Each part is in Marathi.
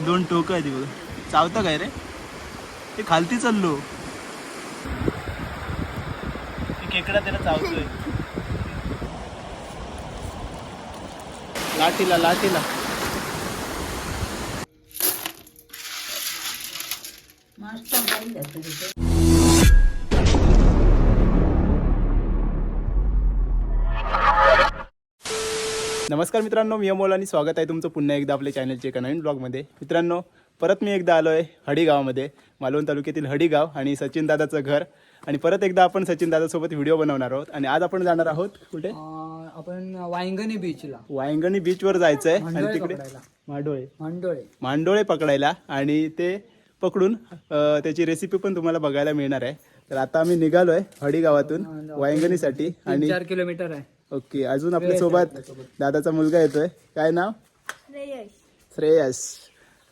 दोन टोक आहे ती बघ. चावतं काय रे? ते खालती चाललो. केकडा खेकडा त्याला चावतोय. लाठीला लाठीला. नमस्कार मित्रांनो मी अमोल आणि स्वागत आहे तुमचं पुन्हा एकदा आपल्या चॅनलच्या एका नवीन ब्लॉगमध्ये. मित्रांनो परत मी एकदा आलो आहे हडी गावामध्ये मालवण तालुक्यातील हडी गाव आणि सचिन दादाचं घर. आणि परत एकदा आपण सचिन दादासोबत व्हिडिओ बनवणार आहोत आणि आज आपण जाणार आहोत कुठे? आपण वांगणी बीचला. वायंगणी बीचवर जायचं आहे आणि तिकडे. माडोळे. मंडोळे. मांडोळे पकडायला आणि ते पकडून त्याची रेसिपी पण तुम्हाला बघायला मिळणार आहे. तर आता आम्ही निघालोय हडी गावातून वायंगणीसाठी आणि चार किलोमीटर आहे. ओके अजून आपल्यासोबत दादाचा मुलगा येतोय. काय नाव? श्रेयस.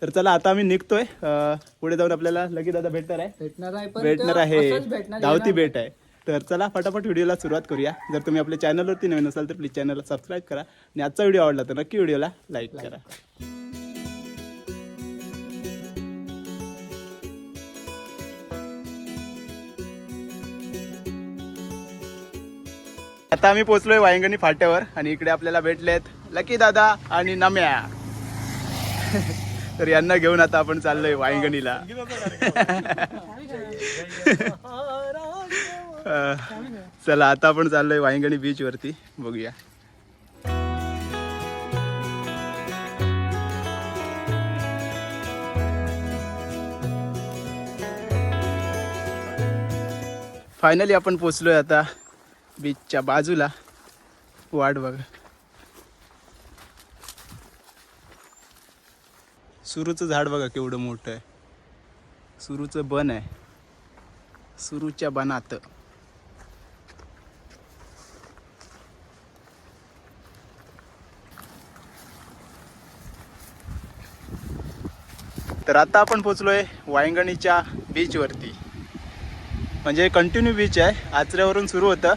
तर चला आता आम्ही निघतोय. अ, पुढे जाऊन आपल्याला लगेच दादा भेटणार आहे. भेटणार आहे पण भेटणार आहे. असंच भेटणार धावती भेट आहे. तर चला फटाफट व्हिडिओला सुरुवात करूया. जर तुम्ही आपल्या चॅनलवरती नवीन असाल तर प्लीज चॅनलला सबस्क्राईब करा. आणि आजचा व्हिडिओ आवडला तर नक्की व्हिडिओला लाईक करा. आता आम्ही पोहोचलोय वायंगणी फाट्यावर आणि इकडे आपल्याला भेटलेत लकी दादा आणि नम्या. तर यांना घेऊन आता आपण चाललोय वायंगणीला. चला आता आपण चाललोय वायंगणी बीच वरती. बघूया. फायनली आपण पोचलोय आता. बीचच्या बाजूला वाट बघा. सुरूचं झाड बघा केवढं मोठं आहे. सुरूचं बन आहे. सुरूच्या बनात. तर आता आपण पोचलोय वायंगणीच्या बीचवरती म्हणजे कंटिन्यू बीच आहे. आचऱ्यावरून सुरू होतं.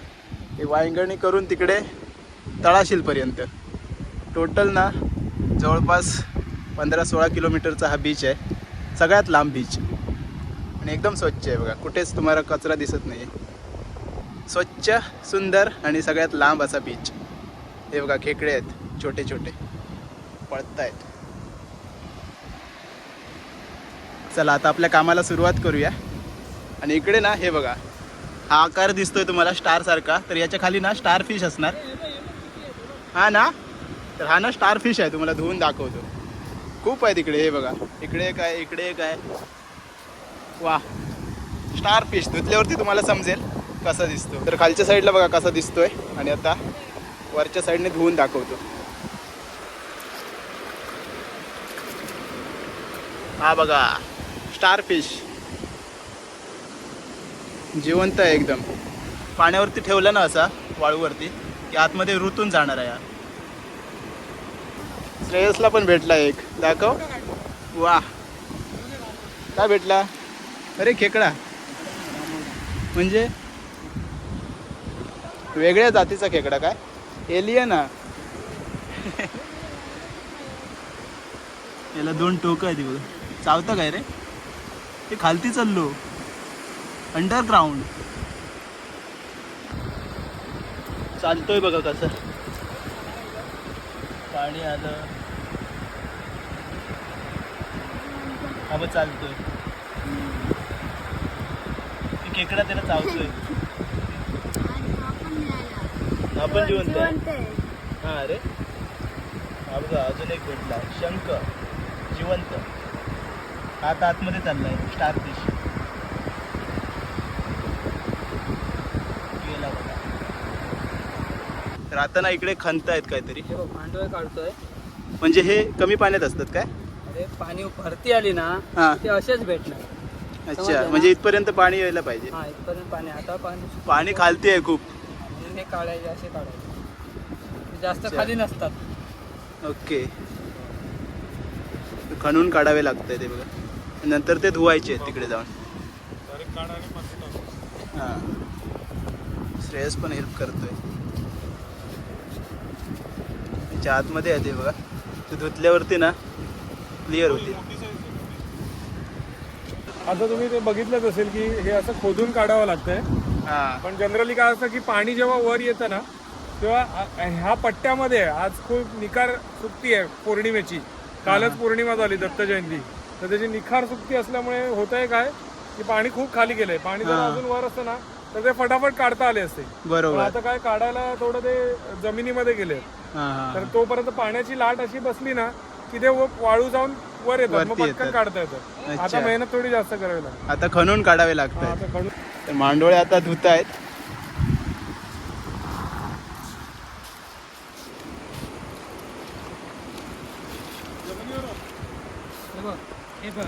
हे वायंगणी करून तिकडे तळाशीलपर्यंत टोटल ना जवळपास पंधरा सोळा किलोमीटरचा हा बीच आहे. सगळ्यात लांब बीच आणि एकदम स्वच्छ आहे बघा. कुठेच तुम्हाला कचरा दिसत नाही स्वच्छ सुंदर आणि सगळ्यात लांब असा बीच हे बघा खेकडे आहेत. छोटे छोटे. पळतायत. चला आता आपल्या कामाला सुरुवात करूया. आणि इकडे ना हे बघा. हा आकार दिसतोय तुम्हाला स्टार सारखा. तर याच्या खाली ना स्टार फिश असणार. हा ना? तर हा ना स्टार फिश आहे तुम्हाला धुवून दाखवतो. खूप आहे तिकडे हे बघा. इकडे एक आहे इकडे एक आहे. वा स्टार फिश धुतल्यावरती तुम्हाला समजेल कसा दिसतो. तर खालच्या साईडला बघा कसा दिसतोय. आणि आता वरच्या साईडने धुवून दाखवतो. हा बघा. Star fish. जिवंत आहे एकदम. पाण्यावरती ठेवलं ना असा वाळूवरती की आतमध्ये रुतून जाणार आहे यार. श्रेयसला पण भेटला एक. दाखव. वा काय भेटला? अरे खेकडा. म्हणजे? वेगळ्या जातीचा खेकडा काय? एलियन हा. याला दोन टोकं आहे ती बघ चावतं काय रे? ते खालती चाललो. अंडरग्राऊंड चालतोय बघा कसं. पाणी आलं. हा बघ चालतोय. ते खेकडा त्याला चावतोय. आपण जिवंत हा अरे हा बघा अजून एक भेटला. शंख. जिवंत. आता आतमध्ये चाललाय. स्टार फिश गेला बघा तर आता ना इकडे खंत आहेत काहीतरी. हे बघ काढतोय. म्हणजे हे कमी पाण्यात असतात काय? अरे पाणी भरती आली ना हा. ते असेच भेटणार. अच्छा समजलं म्हणजे ना? इथपर्यंत पाणी यायला पाहिजे. हा इथपर्यंत पाणी आता पाणी पाणी खालती आहे खूप. म्हणून हे काढायचे असे काढायचे. ते जास्त अच्छा. खाली नसतात. ओके. खणून काढावे लागतंय ते बघा. नंतर ते धुवायचे आहेत तिकडे जाऊन. हा. श्रेयस पण हेल्प करतोय. त्याच्या आतमध्ये आहे ते बघा. ते धुतल्यावरती ना क्लिअर होते. आता तुम्ही ते बघितलंच असेल की हे असं खोदून काढावं लागतंय. हा. पण जनरली काय असतं की पाणी जेव्हा वर येतं ना तेव्हा ह्या पट्ट्यामध्ये आज खूप निकार सुट्टी आहे पौर्णिमेची. कालच पौर्णिमा झाली दत्त जयंती. तर त्याची निखार सुट्टी असल्यामुळे होत आहे काय की पाणी खूप खाली गेलंय. पाणी जर. अजून वर असतं ना तर ते फटाफट काढता आले असते. बरोबर. आता काय काढायला थोडं ते जमिनीमध्ये गेले तर तोपर्यंत पाण्याची लाट अशी बसली ना की ते व- वाळू जाऊन वर येतात मग पटकन. काढता येतात. आता मेहनत थोडी जास्त करावी लागते. आता खणून काढावे तर मांडोळे आता धुत आहेत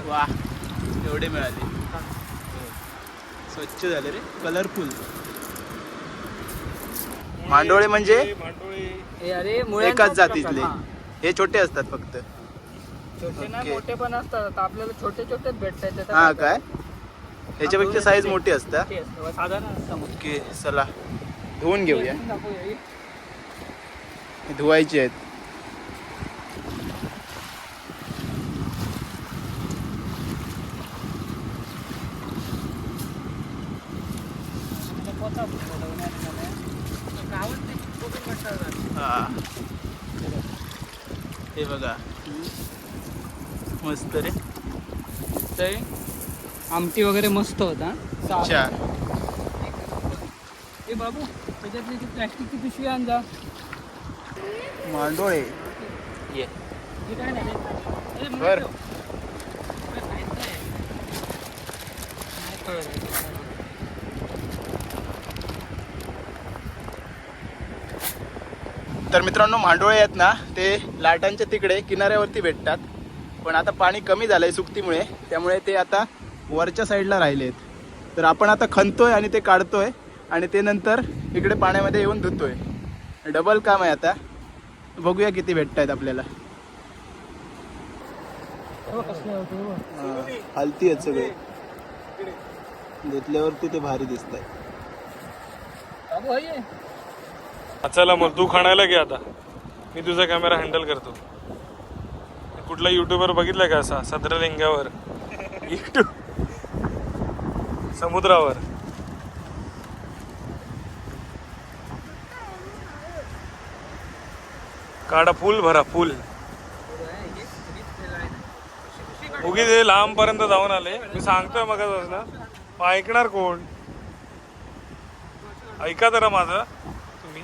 वा एवढे मिळाले. स्वच्छ झाले रे कलरफुल मांडोळे म्हणजे मांडोळी हे अरे एकाच मुळ्यांचाच जातीतले हा. छोटे असतात फक्त छोटे ना. मोठे पण असतात आता आपल्याला छोटे छोटेच भेटतात त्याचं हा काय ह्याच्यापेक्षा साईज मोठी असतात मोठे असतात. साधारण असतात मोठे. ओके चला धुवून घेऊया दाखवूया, हे. धुवायचे आहेत फुटलेला उन्हाळ्यामध्ये. गावात नाही, कोकण म्हणतात. हा. हे बघा. मस्त रे. ते आमटी वगैरे मस्त होता अच्छा. ए बाबू त्याच्यातली ती प्लॅस्टिकची पिशवी आण जा मांडोळे. हे काय नाही रे. ए, बर. नाही कळलं. तर मित्रांनो मांडोळे आहेत ना ते लाटांच्या तिकडे किनाऱ्यावरती भेटतात. पण आता पाणी कमी झालंय सुकतीमुळे त्यामुळे ते आता वरच्या साईडला राहिले आहेत. तर आपण आता खणतोय आणि ते काढतोय आणि ते नंतर इकडे पाण्यामध्ये येऊन धुतोय. डबल काम आहे आता. बघूया किती भेटत आहेत आपल्याला. हो, हलती आहेत सगळे. धुतल्यावरती ते भारी दिसत आहे चला मग तू खाणायला घे आता. मी तुझा कॅमेरा हँडल करतो. कुठला युट्यूबर बघितला का असा? सदरलिंगावर. युट्यूब समुद्रावर. काढा फुल भरा फुल. उगीच हे लांब पर्यंत जाऊन आले. मी सांगतोय मग ना ऐकणार कोण? ऐका जरा माझं तुम्ही.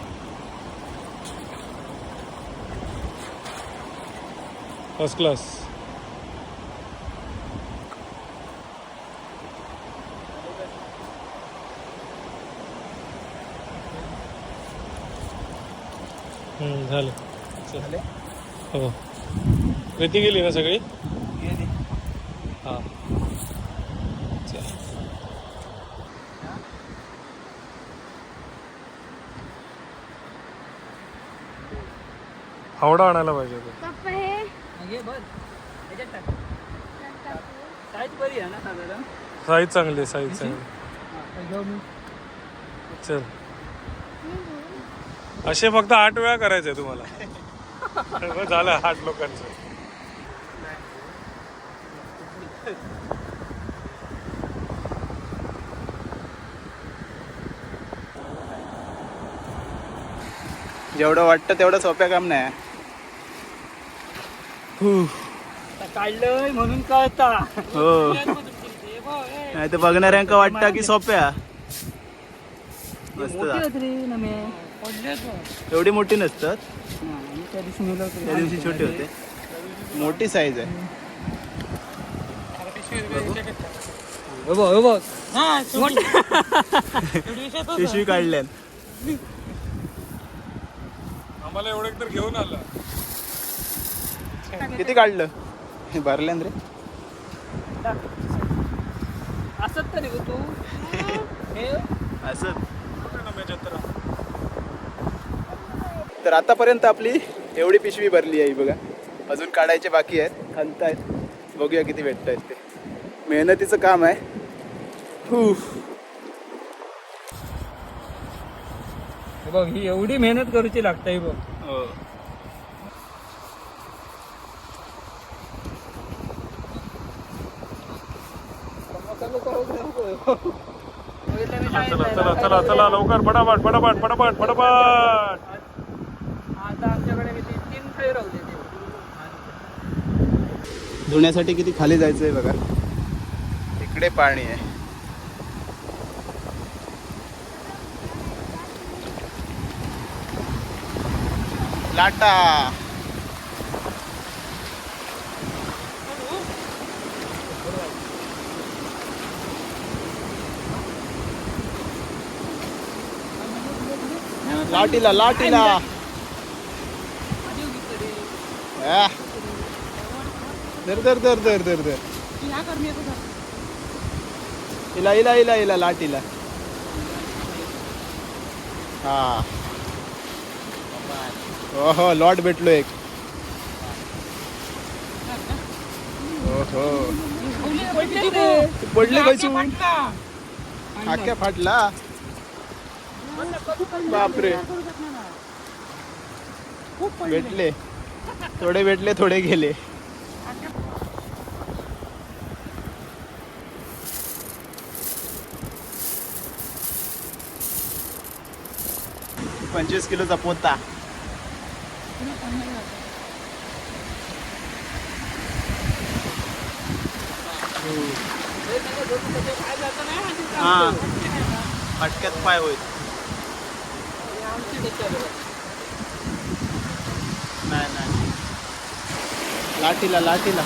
फर्स्ट क्लास झालं. हो. रेती गेली ना सगळी? हा. हावडा आणायला पाहिजे होता. हे ये, बस. याच्यात टाक. साईज बरी आहे ना साधारण साईज चांगली साईज चांगली हा, तर घेऊ मी. चल असे फक्त आठ वेळा करायचे तुम्हाला मग झालं आठ लोकांचं जेवढं वाटतं तेवढं सोप्या काम नाही काढलंय म्हणून कळता. हो. नाही तर बघणाऱ्यांका वाटतं की सोप्या. मस्त. एवढी मोठी नसतात. हा, त्या दिवशी छोटे होते. मोठी साईज आहे. हो हो. हा. पिशवी काढल्यान. आम्हाला एवढं तर घेऊन आलं. किती काढलं? हे भरल्यान रे. असत तरी गं तू. हे. असं तर आतापर्यंत आपली एवढी पिशवी भरली आहे ही बघा. अजून काढायचे बाकी आहेत. खंत आहेत. बघूया किती भेटत आहेत ते. मेहनतीचं काम आहे. हू. हे बघ ही एवढी मेहनत करूची लागते बघ. चला चला चला चला लवकर फटाफट फटाफट फटाफट फटाफट आता आमच्याकडे किती? तीन होते धुण्यासाठी किती खाली जायचं आहे बघा. इकडे पाणी आहे. लाटा. लाटीला लाटीला. धर धर धर धर धर धर. इला इला इला इला लाटीला. हा. ओहो लॉट भेटलो एक. ओहो. पडले कशी फाटला. बापरे. भेटले. थोडे भेटले थोडे गेले. पंचवीस किलोचा पोता हा. फटक्यात पाय होईल. नाही नाही. लाटीला लाटीला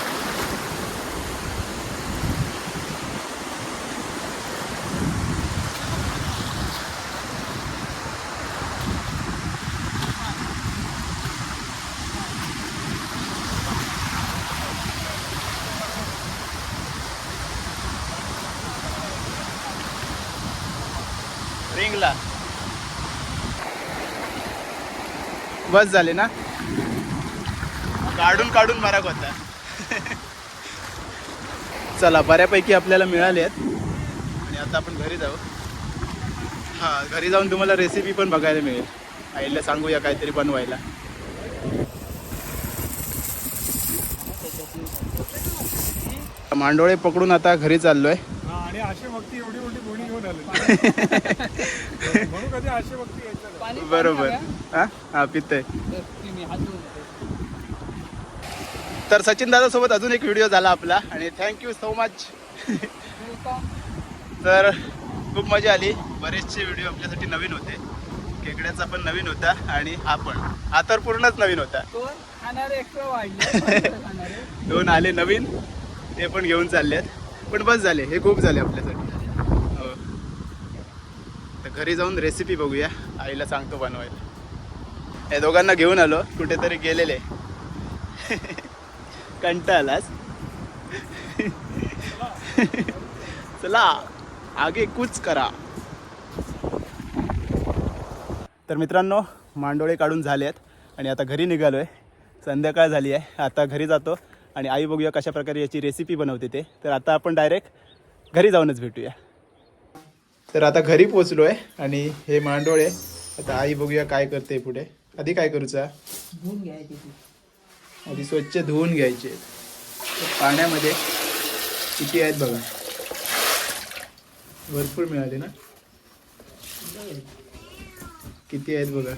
बस झाले ना? काढून काढून मारक होता चला बऱ्यापैकी आपल्याला मिळाले आहेत. आणि आता आपण घरी जाऊ. हां घरी जाऊन तुम्हाला रेसिपी पण बघायला मिळेल. आईला सांगूया काहीतरी बनवायला. मांडोळे पकडून आता घरी चाललोय. हा, आणि आशे भक्ती एवढी मोठी गोणी घेऊन आले. म्हणून कधी आशे भक्ती. बरोबर. हां? हां पितय. तर सचिन दादा सोबत अजून एक व्हिडिओ झाला आपला आणि थँक्यू सो मच तर खूप मजा आली. बरेचसे व्हिडिओ आपल्यासाठी नवीन होते. खेकड्याचा पण नवीन होता आणि हा पण. हा तर पूर्णच नवीन होता. दोन आले नवीन ते पण घेऊन चालले आहेत पण बस झाले हे खूप झाले आपल्यासाठी. तर घरी जाऊन रेसिपी बघूया. आईला सांगतो बनवायला. या दोघांना घेऊन आलो. कुठेतरी गेलेले. कंटाळास चला आगे कुच करा. तर मित्रांनो मांडोळे काढून झाले आहेत आणि आता घरी निघालो आहे संध्याकाळ झाली आहे. आता घरी जातो आणि आई बघूया कशा प्रकारे याची रेसिपी बनवते ते. तर आता आपण डायरेक्ट घरी जाऊनच भेटूया. तर आता घरी पोचलो आहे आणि हे मांडोळे आता आई बघूया काय करते पुढे. आधी काय करूचा धुवून घ्यायची आधी स्वच्छ धुवून घ्यायचे. पाण्यामध्ये किती आहेत बघा? भरपूर मिळाले ना? किती आहेत बघा?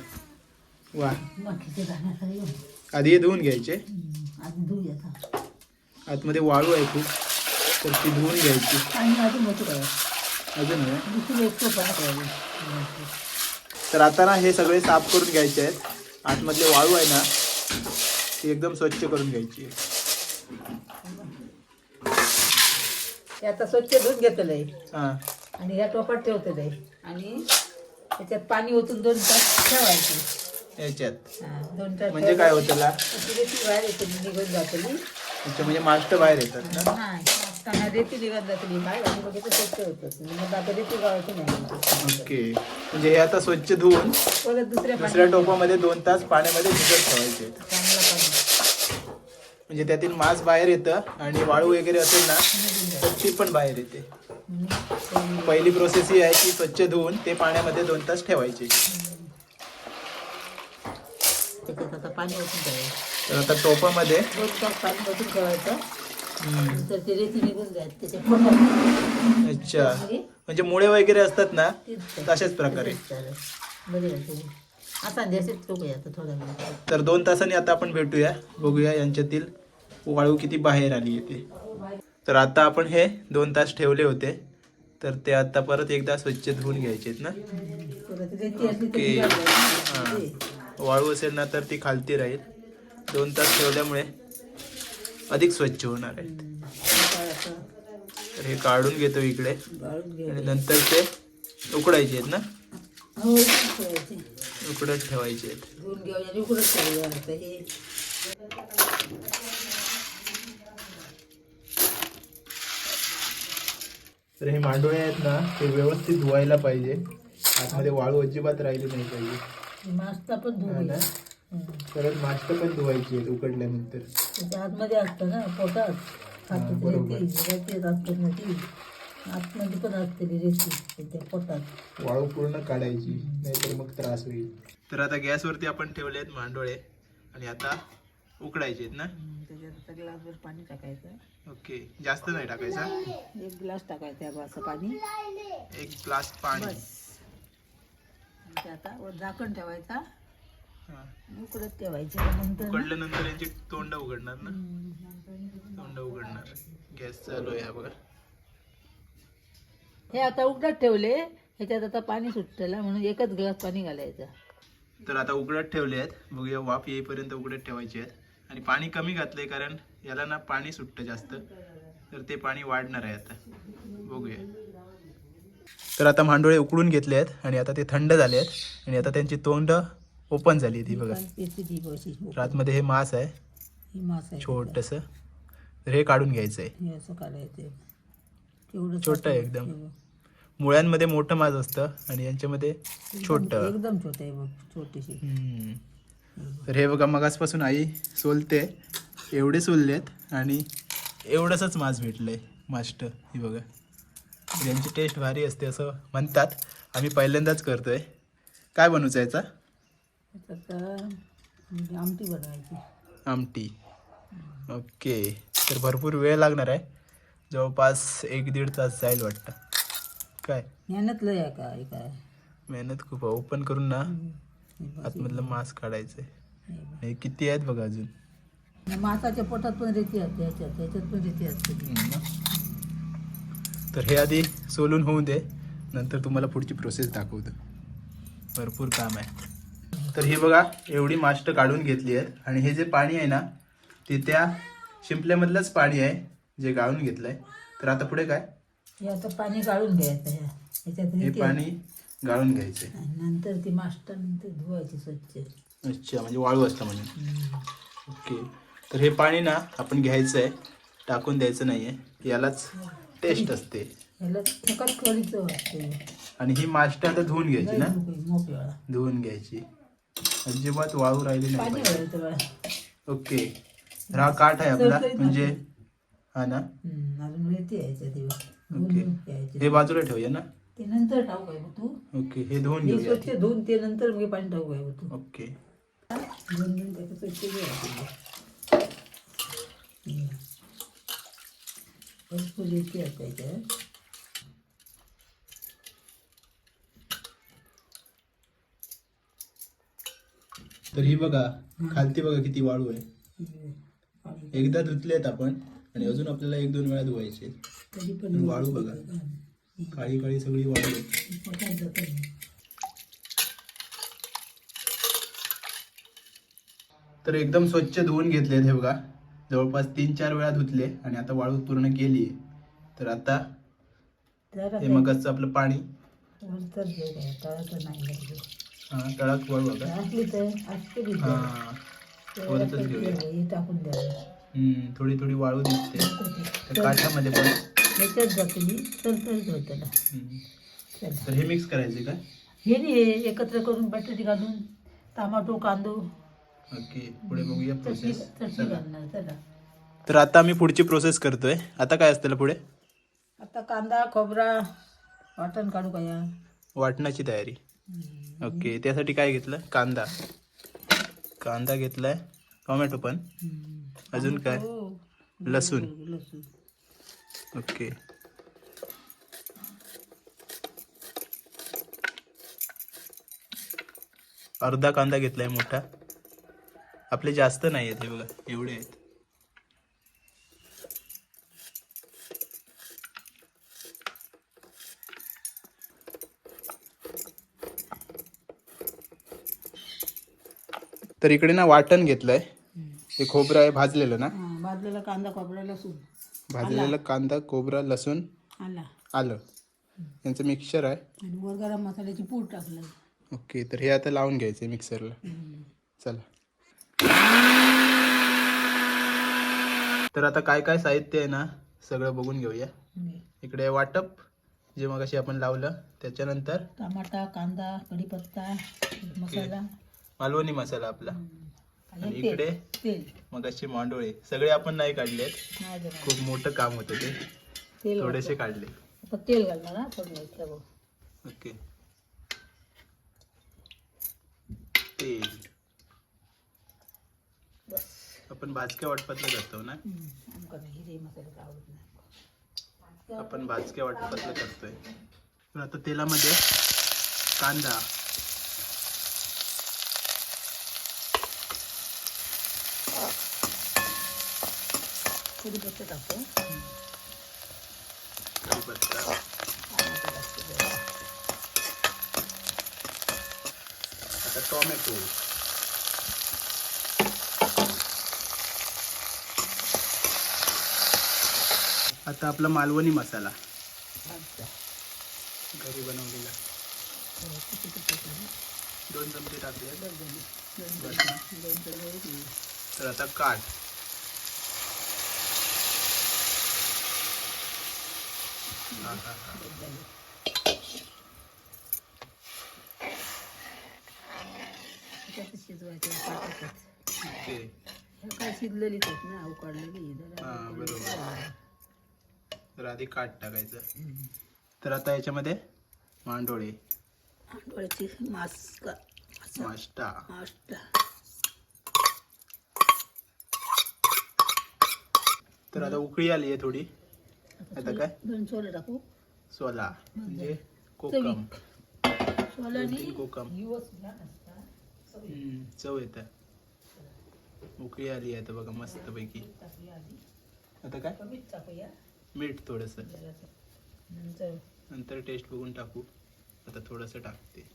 वा. आधी हे धुवून घ्यायचे. आतमध्ये वाळू आहे खूप. तर ती धुवून घ्यायची. अजून तर आता ना हे सगळे साफ करून घ्यायचे आहेत. आतमधले वाळू आहे ना ती एकदम स्वच्छ करून घ्यायची आता स्वच्छ धुवून घेतलं आहे. हां. आणि ह्या टोपात ठेवतेलं आहे आणि? त्याच्यात पाणी ओतून दोन तास ठेवायचे. याच्यात. हा, दोन तास म्हणजे काय होतं बाहेर येते निघून त्याच्या म्हणजे मास्ट बाहेर येतात ना? असताना रेती निघत जातली बाहेर आणि बघितलं स्वच्छ होतं मग आता रेती गावायची नाही ओके. म्हणजे हे आता स्वच्छ धुवून परत दुसऱ्या दुसऱ्या पाण्यात टोपामध्ये दोन तास पाण्यामध्ये भिजत ठेवायचे. आहेत. चांगलं पाणी. म्हणजे त्यातील मांस बाहेर येतं आणि वाळू वगैरे असेल ना तर ती पण बाहेर येते. हम्म. पहिली प्रोसेस ही आहे की स्वच्छ धुवून ते पाण्यामध्ये दोन तास ठेवायचे. त्याच्यात आता पाणी ओतून ठेवायचं. तर आता टोपामध्ये दोन तास पाणी ठेवायचं. हम्म, नंतर ते रेती निघून जात त्याच्या पोटात अच्छा. म्हणजे मुळे वगैरे असतात ना तशाच प्रकारे. आता तर दोन तासांनी आता आपण भेटूया बघूया यांच्यातील वाळू किती बाहेर आली येते तर आता आपण हे दोन तास ठेवले होते तर ते आता परत एकदा स्वच्छ धुवून घ्यायचे आहेत ना. ओके. हां. वाळू असेल ना तर ती खालती राहील. दोन तास ठेवल्यामुळे अधिक स्वच्छ होणार आहेत. तर हे काढून घेतो इकडे. आणि नंतर ते उकडायचे आहेत ना? हो उकडत ठेवायचे आहेत. हे. तर हे मांडोळे आहेत ना ते व्यवस्थित धुवायला पाहिजे. आतमध्ये वाळू अजिबात राहिली नाही पाहिजे. मास्ता. परत मास्ट पण धुवायची आहेत उकडल्यानंतर. त्याच्या आतमध्ये असतं ना पोटात. बरोबर. असतात ना ती. आतमध्ये पण असते ती रेती त्याच्या पोटात. वाळू पूर्ण काढायची नाहीतर मग त्रास होईल. तर आता गॅसवरती आपण ठेवले आहेत मांडोळे आणि आता उकडायचे आहेत ना? त्याच्यात आता ग्लासभर पाणी टाकायचं. ओके जास्त नाही टाकायचा? एक ग्लास टाकायचं असं पाणी. एक ग्लास पाणी. बस. ते आता वर झाकण ठेवायचा. उकडत ठेवायचं उकडल्यानंतर यांची तोंड उघडणार ना? तोंड उघडणार. गॅस चालू आहे हा बघा हे आता उकडत ठेवले ह्याच्यात आता पाणी सुटलेलं म्हणून एकच ग्लास पाणी घालायचं. तर आता उघडत ठेवले आहेत. बघूया वाफ येईपर्यंत उघडत ठेवायचे आहेत. आणि पाणी कमी घातलंय कारण याला ना पाणी सुटतं जास्त. तर ते पाणी वाढणार आहे आता. बघूया. तर आता मांडोळे उकडून घेतले आहेत आणि आता ते थंड झाले आहेत. आणि आता त्यांची तोंड ओपन झाली ती बघा. रातमध्ये हे मांस आहे. ही छोटंसं. तर हे काढून घ्यायचं आहे छोटं आहे एकदम. मुळ्यांमध्ये मोठं मांस असतं आणि यांच्यामध्ये छोटं. एकदम छोटं आहे. तर हे बघा. मगासपासून आई सोलते. एवढे सोललेत आणि एवढंसंच मांस भेटलंय. मास्ट ही बघा. यांची टेस्ट भारी असते असं म्हणतात. आम्ही पहिल्यांदाच करतोय. काय बनवायचं याचा? म्हणजे आमटी बनवायची. आमटी. ओके. तर भरपूर वेळ लागणार आहे. जवळपास एक दीड तास जाईल वाटतं. काय? मेहनत लय आहे का हे काय? मेहनत खूप ओपन करून ना. आतमधलं मांस काढायचं हे किती आहेत बघा अजून? मासाच्या पोटात पण रेती असते ह्याच्यात पण रेती असते. तर हे आधी सोलून होऊ दे. नंतर तुम्हाला पुढची प्रोसेस दाखवतो. भरपूर काम आहे. तर हे बघा एवढी मास्ट काढून घेतली आहे आणि हे जे पाणी आहे ना ते त्या शिंपल्यामधलंच पाणी आहे जे गाळून घेतलंय. तर आता पुढे काय? हे आता पाणी गाळून घ्यायचं ह्या ह्याच्यात हे रेती पाणी गाळून घ्यायचंय आणि नंतर ती मास्टर नंतर धुवायची स्वच्छ. अच्छा म्हणजे वाळू असतं म्हणून ओके. तर हे पाणी ना आपण घ्यायचं आहे. टाकून द्यायचं नाही आहे यालाच टेस्ट असते. ह्याला फकत आणि ही मास्ट आता धुवून घ्यायची ना? मोकळा धुवून घ्यायची. अजिबात वाळू राहिली नाही ओके. हा काठ आहे आपला. म्हणजे हा ना? ओके. हे बाजूला ठेवूया ना? ते नंतर टाकू आहे तू. ओके हे धुवून घेऊया. स्वच्छ धुवून ते नंतर मग पाणी टाकू आहे तू. ओके. स्वच्छ हम्म. भरपूर रेती आहे त्याच्यात तर ही बघा खालती बघा किती वाळू आहे. एकदा धुतलेत आपण आणि अजून आपल्याला एक दोन वेळा धुवायचे वाळू बघा. काळी काळी सगळी वाळू आहे. तर एकदम स्वच्छ धुवून घेतलेत हे बघा. जवळपास तीन चार वेळा धुतले आणि आता वाळू पूर्ण केली तर आता हे मगच आपलं पाणी. हा तळात वाळू बघा. असली तर असते हा वरतच घेऊया. ते हे टाकून द्यावं हम्म, थोडी थोडी वाळू दिसते. काठामध्ये पण. ह्याच्यात जाते मी तरतरीत होत त्याला. हम्म. चला. तर हे मिक्स करायचे का? हे नाही हे एकत्र करून बटाटे घालून टमाटो कांदो. ओके पुढे बघूया चटणी प्रोसेस चटणी घालणार चला. तर आता आम्ही पुढची प्रोसेस करतोय. आता काय असतं पुढे? आता कांदा खोबरा वाटण काढू का या? वाटणाची तयारी. ओके त्यासाठी काय घेतलं? कांदा. कांदा घेतलाय. टोमॅटो पण. अजून काय? हो लसूण लसूण. ओके. अर्धा कांदा घेतलाय मोठा. आपले जास्त नाही आहेत हे बघा एवढे आहेत. तर इकडे ना वाटण घेतलंय. ते खोबरं आहे भाजलेलं ना? हा, भाजलेला कांदा खोबरा लसूण. भाजलेलं कांदा खोबरं लसूण आला. आलं. यांचं मिक्सचर आहे. आणि वर गरम मसाल्याची पूड टाकलं ओके तर हे आता लावून घ्यायचं मिक्सरला चला. तर आता काय काय साहित्य आहे ना सगळं बघून घेऊया. इकडे वाटप जे मग आपण लावलं त्याच्यानंतर टमाटा कांदा कढीपत्ता मसाला. मालवणी मसाला आपला. आणि इकडे मग अशी मांडोळे. सगळे आपण नाही देणार. खूप मोठं काम होतं ते. थोडेसे काढले. तेल घालणार. ओके. तेल. आपण भाजक्या वाटपातलं करतो ना? आपण भाजक्या वाटपातलं करतोय. तर आता तेलामध्ये कांदा टाकतो जरा. आता टोमॅटो आता आपला मालवणी मसाला. घरी बनवलेला? दोन चमचे टाकले. तर आता काठ हा, हा, हा. बस झाली. त्याच्यात शिजवायचं टाकायचं. ओके हे काय शिजलेलीच आहेत ना उकडलेली. हा, बरोबर. तर आधी काठ टाकायचं. तर आता याच्यामध्ये मांडोळे. मास्क. माष्टा मास्टा. तर आता उकळी आली आहे थोडी. आता काय? दोन छोले टाकू. सोला म्हणजे कोकम. कोकम. चव. येत. उकळी आली आहे आता बघा मस्त पैकी आता काय? मीठ थोडस. नंतर टेस्ट बघून टाकू. आता थोडस टाकते.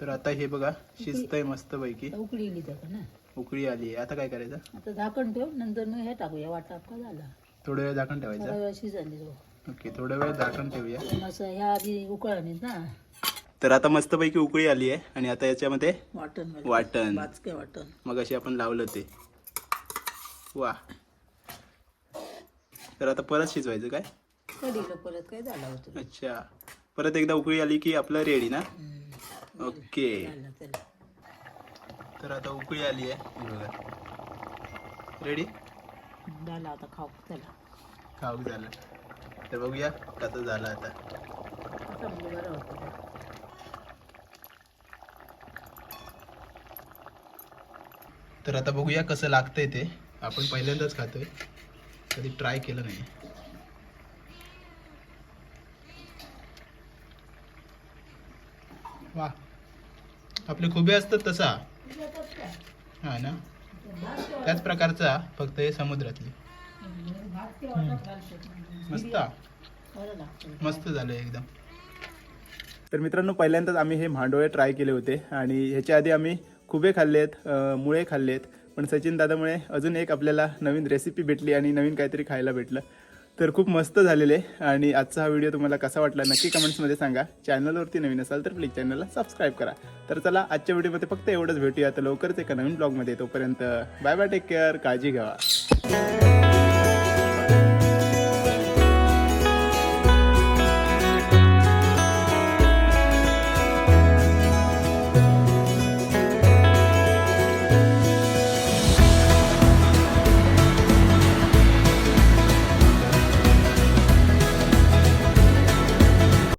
तर आता हे बघा शिजतंय मस्त पैकी उकळी ना उकळी आली. आहे आता काय करायचं? आता झाकण ठेव नंतर मग हे टाकूया. वाटा आपला झाला. थोडा वेळ झाकण थोडा ठेवायचं वेळ शिजली तो ओके थोडा वेळ झाकण ठेवूया. असं ह्या आधी उकळणी ना. तर आता मस्त पैकी उकळी आली आहे आणि आता याच्यामध्ये वाटण वाटण. वाटण. मग अशी आपण लावलं ते. वा. तर आता परत शिजवायचं काय? कढीला परत काय झालं होतं? अच्छा. परत एकदा उकळी आली की आपलं रेडी ना? हम्म. ओके. झालं तर आता उकळी आली आहे. बघा. रेडी झालं आता खाऊ चला खाऊक झालं. तर बघूया कसं झालं आता. असं बरं होतं तर आता बघूया कसं लागतंय ते. आपण पहिल्यांदाच खातोय. कधी ट्राय केलं नाही. वा आपले खुबे असतात तसा. हा ना? त्याच प्रकारचा फक्त हे समुद्रातली. मस्त. मस्त झालं एकदम. तर मित्रांनो पहिल्यांदाच आम्ही हे मांडोळे ट्राय केले होते आणि ह्याच्या आधी आम्ही खुबे खाल्ले आहेत मुळे खाल्ले आहेत पण सचिन दादामुळे अजून एक आपल्याला नवीन रेसिपी भेटली आणि नवीन काहीतरी खायला भेटलं. तर खूप मस्त झालेले आणि आजचा हा व्हिडिओ तुम्हाला कसा वाटला नक्की कमेंट्समध्ये सांगा. चॅनलवरती नवीन असाल तर प्लीज चॅनलला सबस्क्राईब करा. तर चला आजच्या व्हिडिओमध्ये फक्त एवढंच भेटूया. तर लवकरच एका नवीन ब्लॉगमध्ये तोपर्यंत बाय बाय टेक केअर काळजी घ्यावा